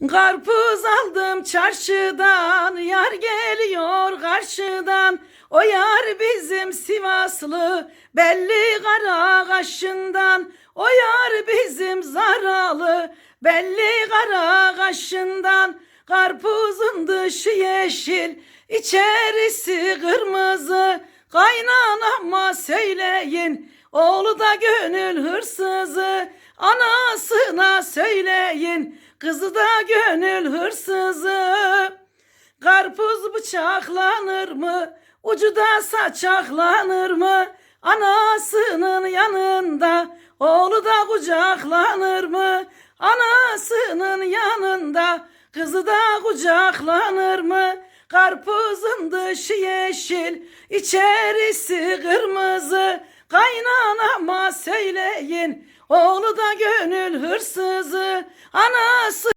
Karpuz aldım çarşıdan, yar geliyor karşıdan. O yar bizim Sivaslı, belli kara kaşından. O yar bizim Zaralı, belli kara kaşından. Karpuzun dışı yeşil, içerisi kırmızı. Kaynanama söyleyin, oğlu da gönül hırsızı. Anasına söyleyin, kızı da gönül hırsızı. Karpuz bıçaklanır mı? Ucu da saçaklanır mı? Anasının yanında oğlu da kucaklanır mı? Anasının yanında kızı da kucaklanır mı? Karpuzun dışı yeşil, içerisi kırmızı. Kaynanama söyleyin, oğlu da gönül hırsızı. Anası